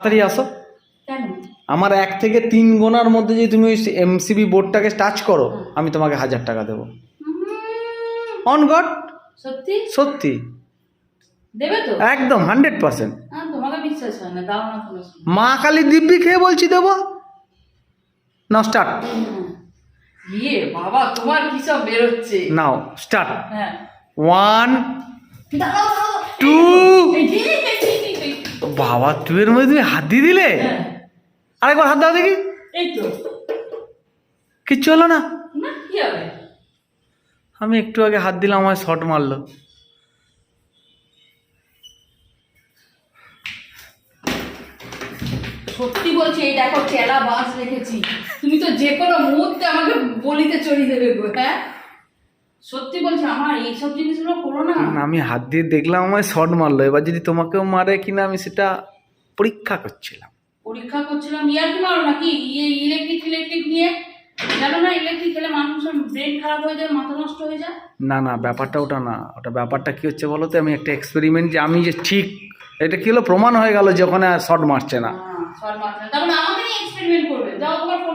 তাড়াতাড়ি আসো। আমার এক থেকে তিন গোনার মধ্যে যদি তুমি ওই এমসিবি বোর্ডটাকে টাচ করো আমি তোমাকে হাজার টাকা দেবো। অন গড সত্যি? সত্যি। দেবে তো? একদম হান্ড্রেড পার্সেন্ট মা কালী দিব্যি খেয়ে বলছি দেবো। নাও স্টার্ট ইয়ে বাবা তোমার কি সব বেরোচ্ছে? নাও স্টার্ট হ্যাঁ। ওয়ান। টু বাবা তুই এর মধ্যে তুমি হাত দিয়ে দিলে? হ্যাঁ, আরেকবার হাত দাও দেখি। এই তো। কিচ্ছু হলো না? আমি একটু আগে হাত দিলাম আমার শট মারলো। সত্যি বলছি এই দেখো চেলা বাস রেখেছি। তুমি তো যে কোনো মুহূর্তে আমাকে বলিতে চড়িয়ে দেবে গো হ্যাঁ? সত্যি বলছি আমার এইসব জিনিসগুলো করো না। আমি হাত দিয়ে দেখলাম আমায় শট মারলো। এবার যদি তোমাকেও মারে কিনা আমি সেটা পরীক্ষা করছিলাম। পরীক্ষা করছিলাম ইয়ার কি মারো নাকি? ইয়ে ইলেকট্রিক ইলেকট্রিক নিয়ে। জানো না ইলেকট্রিক খেলে মানুষের ব্রেন খারাপ হয়ে যায় মাথা নষ্ট হয়ে যায়? না না ব্যাপারটা ওটা না। ওটা ব্যাপারটা কি হচ্ছে বলো তো? আমি একটা এক্সপেরিমেন্ট যে আমি যে ঠিক এটা কি হলো? প্রমাণ হয়ে গেল যে ওখানে শট মারছে না। হ্যাঁ, সর মাথা তারপরে আমাকে এক্সপেরিমেন্ট করবে। যাও তোমার ফোন